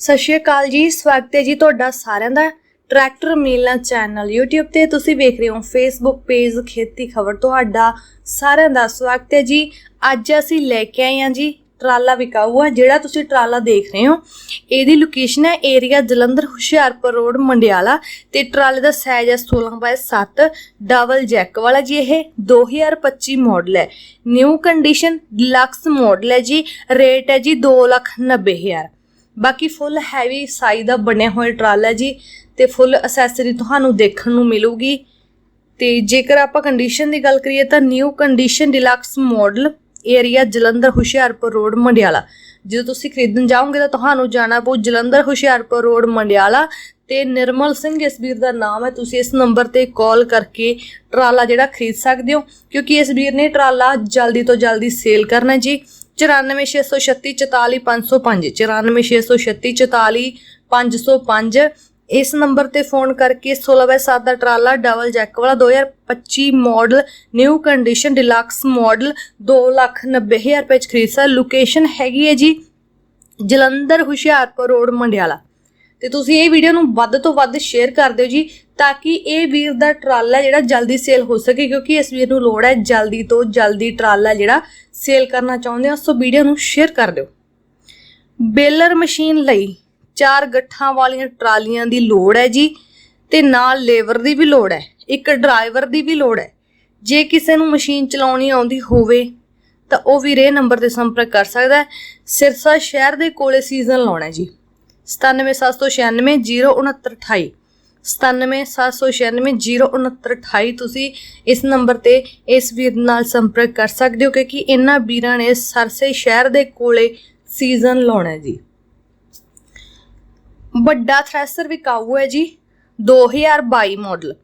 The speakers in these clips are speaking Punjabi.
ਸਤਿ ਸ਼੍ਰੀ ਅਕਾਲ ਜੀ, ਸਵਾਗਤ ਹੈ ਜੀ ਤੁਹਾਡਾ ਸਾਰਿਆਂ ਦਾ ਟਰੈਕਟਰ ਮੀਲਾਂ ਚੈਨਲ YouTube ਤੇ। ਤੁਸੀਂ ਵੇਖ ਰਹੇ ਹੋ Facebook ਪੇਜ ਖੇਤੀ ਖਬਰ ਤੁਹਾਡਾ ਸਾਰਿਆਂ ਦਾ ਸਵਾਗਤ ਹੈ ਜੀ। ਅੱਜ ਅਸੀਂ ਲੈ ਕੇ ਆਏ ਹਾਂ ਜੀ ਟਰਾਲਾ ਵਿਕਾਊ ਆ ਜਿਹੜਾ ਤੁਸੀਂ ਟਰਾਲਾ ਦੇਖ ਰਹੇ ਹੋ। ਇਹਦੀ ਲੋਕੇਸ਼ਨ ਹੈ ਏਰੀਆ ਜਲੰਧਰ ਹੁਸ਼ਿਆਰਪੁਰ ਰੋਡ, ਮੰਡਿਆਲਾ ਤੇ ਟਰਾਲੇ ਦਾ ਸਾਈਜ਼ ਹੈ 16 ਬਾਈ 7 ਡਬਲ ਜੈਕ ਵਾਲਾ ਜੀ ਇਹ 2025 ਮਾਡਲ ਹੈ। ਨਿਊ ਕੰਡੀਸ਼ਨ ਡਿਲਕਸ ਮਾਡਲ ਹੈ ਜੀ ਰੇਟ ਹੈ ਜੀ 290000 ਬਾਕੀ ਫੁੱਲ ਹੈਵੀ ਸਾਈਜ਼ ਦਾ ਬਣਿਆ ਹੋਇਆ ਟਰਾਲਾ ਜੀ ਤੇ ਫੁੱਲ ਅਸੈਸਰੀ ਤੁਹਾਨੂੰ ਦੇਖਣ ਨੂੰ ਮਿਲੂਗੀ। ਤੇ ਜੇਕਰ ਆਪਾਂ ਕੰਡੀਸ਼ਨ ਦੀ ਗੱਲ ਕਰੀਏ ਤਾਂ new condition deluxe model area Jalandhar Hoshiarpur road, Mandiala. ਜਦੋਂ ਤੁਸੀਂ ਖਰੀਦਣ ਜਾਓਗੇ ਤਾਂ ਤੁਹਾਨੂੰ ਜਾਣਾ ਪਊ ਜਲੰਧਰ ਹੁਸ਼ਿਆਰਪੁਰ ਰੋਡ, ਮੰਡਿਆਲਾ ਤੇ ਨਿਰਮਲ ਸਿੰਘ ਇਸ ਵੀਰ ਦਾ ਨਾਮ ਹੈ। ਤੁਸੀਂ ਇਸ ਨੰਬਰ ਤੇ ਕਾਲ ਕਰਕੇ ਟਰਾਲਾ ਜਿਹੜਾ ਖਰੀਦ ਸਕਦੇ ਹੋ, ਕਿਉਂਕਿ ਇਸ ਵੀਰ ਨੇ ਟਰਾਲਾ ਜਲਦੀ ਤੋਂ ਜਲਦੀ ਸੇਲ ਕਰਨਾ ਜੀ। 9463344505 9463344505 ਇਸ ਨੰਬਰ ਤੇ ਫੋਨ ਕਰਕੇ 16/7 ਦਾ ਟਰਾਲਾ ਡਬਲ ਜੈਕ ਵਾਲਾ 2025 model, new condition deluxe model 290000 ਰੁਪਏ ਚ ਖਰੀਦ ਸਕਦੇ। ਲੋਕੇਸ਼ਨ ਹੈਗੀ ਹੈ ਜੀ ਜਲੰਧਰ ਹੁਸ਼ਿਆਰਪੁਰ ਰੋਡ, ਮੰਡਿਆਲਾ। ਤੇ ਤੁਸੀਂ ਇਹ ਵੀਡੀਓ ਨੂੰ ਵੱਧ ਤੋਂ ਵੱਧ ਸ਼ੇਅਰ ਕਰ ਦਿਓ ਜੀ, ਤਾਂ ਕਿ ਇਹ ਵੀਰ ਦਾ ਟਰਾਲਾ ਜਿਹੜਾ ਜਲਦੀ ਸੇਲ ਹੋ ਸਕੇ, ਕਿਉਂਕਿ ਇਸ ਵੀਰ ਨੂੰ ਲੋੜ ਹੈ ਜਲਦੀ ਤੋਂ ਜਲਦੀ ਟਰਾਲਾ ਜਿਹੜਾ ਸੇਲ ਕਰਨਾ ਚਾਹੁੰਦੇ ਹੋ, ਸੋ ਵੀਡੀਓ ਨੂੰ ਸ਼ੇਅਰ ਕਰ ਦਿਓ। ਬੇਲਰ ਮਸ਼ੀਨ ਲਈ ਚਾਰ ਗੱਠਾਂ ਵਾਲੀਆਂ ਟਰਾਲੀਆਂ ਦੀ ਲੋੜ ਹੈ ਜੀ, ਤੇ ਨਾਲ ਲੇਬਰ ਦੀ ਵੀ ਲੋੜ ਹੈ, ਇੱਕ ਡਰਾਈਵਰ ਦੀ ਵੀ ਲੋੜ ਹੈ। ਜੇ ਕਿਸੇ ਨੂੰ ਮਸ਼ੀਨ ਚਲਾਉਣੀ ਆਉਂਦੀ ਹੋਵੇ, ਤਾਂ ਉਹ ਵੀਰੇ ਇਹ ਨੰਬਰ ਤੇ ਸੰਪਰਕ ਕਰ ਸਕਦਾ ਹੈ। ਸਿਰਸਾ ਸ਼ਹਿਰ ਦੇ ਕੋਲੇ ਸੀਜ਼ਨ ਲਾਉਣਾ ਜੀ। 9776906928 9776906928 ਤੁਸੀਂ ਇਸ ਨੰਬਰ ਤੇ ਇਸ ਵੀਰ ਨਾਲ ਸੰਪਰਕ ਕਰ ਸਕਦੇ ਹੋ ਕਿਉਂਕਿ ਇਹਨਾਂ ਵੀਰਾਂ ਨੇ ਸਰਸੇ ਸ਼ਹਿਰ ਦੇ ਕੋਲੇ ਸੀਜ਼ਨ ਲਾਉਣਾ ਜੀ। ਵੱਡਾ ਥ੍ਰੈਸ਼ਰ ਵਿਕਾਊ ਹੈ ਜੀ 2022 ਮਾਡਲ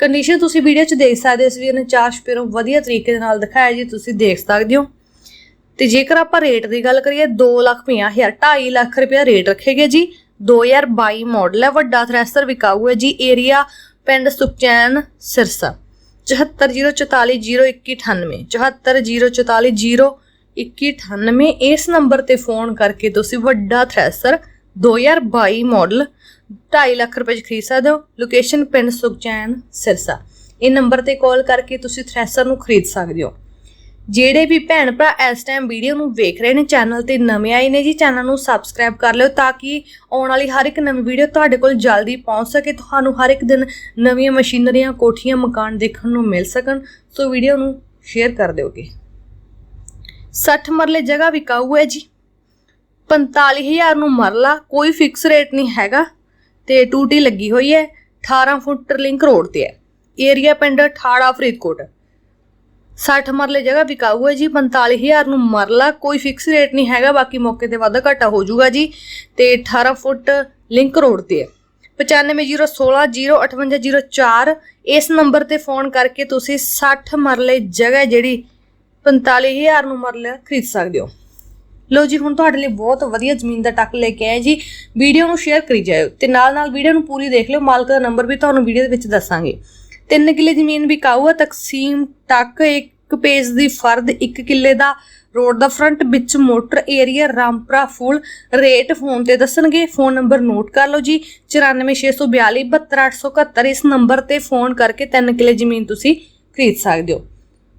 ਕੰਡੀਸ਼ਨ ਤੁਸੀਂ ਵੀਡੀਓ 'ਚ ਦੇਖ ਸਕਦੇ ਹੋ, ਇਸ ਵੀਰ ਨੇ ਚਾਰ ਸਪੇਰੋਂ ਵਧੀਆ ਤਰੀਕੇ ਦੇ ਨਾਲ ਦਿਖਾਇਆ ਜੀ, ਤੁਸੀਂ ਦੇਖ ਸਕਦੇ ਹੋ। ਤੇ ਜੇਕਰ ਆਪਾਂ ਰੇਟ ਦੀ ਗੱਲ ਕਰੀਏ 2 ਲੱਖ 50 ਹਜ਼ਾਰ 2.5 ਲੱਖ ਰੁਪਇਆ ਰੇਟ ਰੱਖੇਗੇ ਜੀ। 2022 ਮਾਡਲ ਹੈ, ਵੱਡਾ ਥ੍ਰੈਸ਼ਰ ਵਿਕਾਊ ਹੈ ਜੀ ਏਰੀਆ ਪਿੰਡ ਸੁਖਚੈਨ, ਸਿਰਸਾ। 7404402198 7404402198 ਇਸ ਨੰਬਰ ਤੇ ਫੋਨ ਕਰਕੇ ਤੁਸੀਂ ਵੱਡਾ ਥ੍ਰੈਸ਼ਰ 2022 ਮਾਡਲ 2.5 ਲੱਖ ਰੁਪਏ ਚ ਖਰੀਦ ਸਕਦੇ ਹੋ। ਲੋਕੇਸ਼ਨ ਪਿੰਡ ਸੁਖਚੈਨ, ਸਿਰਸਾ। ਇਹ ਨੰਬਰ ਤੇ ਕਾਲ ਕਰਕੇ ਤੁਸੀਂ ਥ੍ਰੈਸ਼ਰ ਨੂੰ ਖਰੀਦ ਸਕਦੇ ਹੋ। ਜਿਹੜੇ ਵੀ ਭੈਣ ਭਰਾ ਇਸ ਟਾਈਮ ਵੀਡੀਓ ਨੂੰ ਵੇਖ ਰਹੇ ਨੇ ਚੈਨਲ ਤੇ ਨਵੇਂ ਆਏ ਨੇ ਜੀ ਚੈਨਲ ਨੂੰ ਸਬਸਕ੍ਰਾਈਬ ਕਰ ਲਿਓ ਤਾਂ ਕਿ ਆਉਣ ਵਾਲੀ ਹਰ ਇੱਕ ਨਵੀਂ ਵੀਡੀਓ ਤੁਹਾਡੇ ਕੋਲ ਜਲਦੀ ਪਹੁੰਚ ਸਕੇ, ਤੁਹਾਨੂੰ ਹਰ ਇੱਕ ਦਿਨ ਨਵੀਆਂ ਮਸ਼ੀਨਰੀਆਂ, ਕੋਠੀਆਂ, ਮਕਾਨ ਦੇਖਣ ਨੂੰ ਮਿਲ ਸਕਣ। ਸੋ ਵੀਡੀਓ ਨੂੰ ਸ਼ੇਅਰ ਕਰ ਦਿਓਗੇ। 60 ਮਰਲੇ ਜਗ੍ਹਾ ਵਿਕਾਊ ਹੈ ਜੀ। 45000 ਨੂੰ ਮਰਲਾ ਕੋਈ ਫਿਕਸ ਰੇਟ ਨਹੀਂ ਹੈਗਾ ਤੇ ਟੂਟੀ ਲੱਗੀ ਹੋਈ ਹੈ। 18 ਫੁੱਟ ਲਿੰਕ ਰੋਡ ਤੇ ਹੈ। ਏਰੀਆ ਪਿੰਡ ਠਾੜਾ, ਫਰੀਦਕੋਟ। 60 ਮਰਲੇ ਜਗ੍ਹਾ ਵਿਕਾਊ ਹੈ ਜੀ 45000 ਨੂੰ ਮਰਲਾ ਕੋਈ ਫਿਕਸ ਰੇਟ ਨਹੀਂ ਹੈਗਾ, ਬਾਕੀ ਮੌਕੇ ਤੇ ਵਾਧਾ ਘਾਟਾ ਹੋ ਜਾਊਗਾ ਜੀ। ਤੇ 18 ਫੁੱਟ ਲਿੰਕ ਰੋਡ ਤੇ ਹੈ। 9501605804 ਇਸ ਨੰਬਰ ਤੇ ਫੋਨ ਕਰਕੇ ਤੁਸੀਂ 60 ਮਰਲੇ ਜਗ੍ਹਾ ਜਿਹੜੀ 45000 ਨੂੰ ਮਰਲਾ ਖਰੀਦ ਸਕਦੇ ਹੋ। ਲੋ ਜੀ, ਹੁਣ ਤੁਹਾਡੇ ਲਈ ਬਹੁਤ ਵਧੀਆ ਜ਼ਮੀਨ ਦਾ ਟੱਕ ਲੈ ਕੇ ਆਏ ਜੀ। ਵੀਡੀਓ ਨੂੰ ਸ਼ੇਅਰ ਕਰੀ ਜਾਇਓ ਤੇ ਨਾਲ ਨਾਲ ਵੀਡੀਓ ਨੂੰ ਪੂਰੀ ਦੇਖ ਲਿਓ। ਮਾਲਕ ਦਾ ਨੰਬਰ ਵੀ ਤੁਹਾਨੂੰ ਵੀਡੀਓ ਦੇ ਵਿੱਚ ਦੱਸਾਂਗੇ। 3 ਕਿੱਲੇ ਜ਼ਮੀਨ ਵਿਕਾਊ ਹੈ ਤਕਸੀਮ ਤੱਕ ਇੱਕ ਪੇਜ ਦੀ ਫਰਦ 1 ਕਿੱਲੇ ਦਾ ਰੋਡ ਦਾ ਫਰੰਟ, ਵਿੱਚ motor area, Rampura Phul. Rate phone ਤੇ ਦੱਸਣਗੇ, ਫੋਨ ਨੰਬਰ ਨੋਟ ਕਰ ਲਓ ਜੀ। 946427 72871 ਇਸ ਨੰਬਰ ਤੇ ਫੋਨ ਕਰਕੇ 3 ਕਿੱਲੇ ਜ਼ਮੀਨ ਤੁਸੀਂ ਖਰੀਦ ਸਕਦੇ ਹੋ।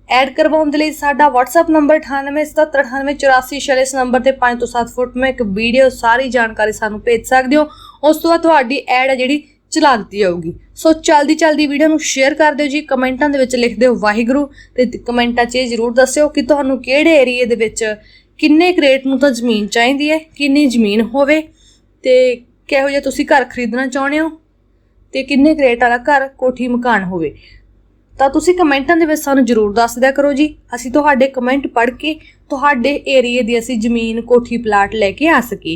ਐਡ ਕਰਵਾਉਣ ਦੇ ਲਈ ਸਾਡਾ WhatsApp ਨੰਬਰ 9877988446 ਇਸ ਨੰਬਰ ਤੇ 5 ਤੋਂ 7 ਫੁੱਟ ਮੈਂ ਇੱਕ ਵੀਡੀਓ, ਸਾਰੀ ਜਾਣਕਾਰੀ ਸਾਨੂੰ ਭੇਜ ਸਕਦੇ ਹੋ। ਉਸ ਤੋਂ ਬਾਅਦ ਤੁਹਾਡੀ ਐਡ ਹੈ ਜਿਹੜੀ ਚਲਾ ਦਿੱਤੀ ਜਾਊਗੀ। ਸੋ ਚਲਦੀ ਚਲਦੀ ਵੀਡੀਓ ਨੂੰ ਸ਼ੇਅਰ ਕਰ ਦਿਓ ਜੀ, ਕਮੈਂਟਾਂ ਦੇ ਵਿੱਚ ਲਿਖ ਦਿਓ ਵਾਹਿਗੁਰੂ ਤੇ ਕਮੈਂਟਾਂ 'ਚ ਇਹ ਜ਼ਰੂਰ ਦੱਸਿਓ ਕਿ ਤੁਹਾਨੂੰ ਕਿਹੜੇ ਏਰੀਏ ਦੇ ਵਿੱਚ ਕਿੰਨੇ ਕਰੇਟ ਨੂੰ ਤਾਂ ਜ਼ਮੀਨ ਚਾਹੀਦੀ ਹੈ, ਕਿੰਨੀ ਜ਼ਮੀਨ ਹੋਵੇ ਤੇ ਕਿਹੋ ਜਿਹਾ ਤੁਸੀਂ ਘਰ ਖਰੀਦਣਾ ਚਾਹੁੰਦੇ ਹੋ ਤੇ ਕਿੰਨੇ ਕਰੇਟ ਵਾਲਾ ਘਰ ਕੋਠੀ ਮਕਾਨ ਹੋਵੇ। ਤਾਂ ਤੁਸੀਂ ਕਮੈਂਟਾਂ ਦੇ ਵਿੱਚ ਸਾਨੂੰ ਜਰੂਰ ਦੱਸ ਦਿਆ ਕਰੋ ਜੀ। ਅਸੀਂ ਤੁਹਾਡੇ ਕਮੈਂਟ ਪੜ੍ਹ ਕੇ ਤੁਹਾਡੇ ਏਰੀਏ ਦੀ ਅਸੀਂ ਜ਼ਮੀਨ, ਕੋਠੀ, ਪਲਾਟ ਲੈ ਕੇ ਆ ਸਕੀਏ।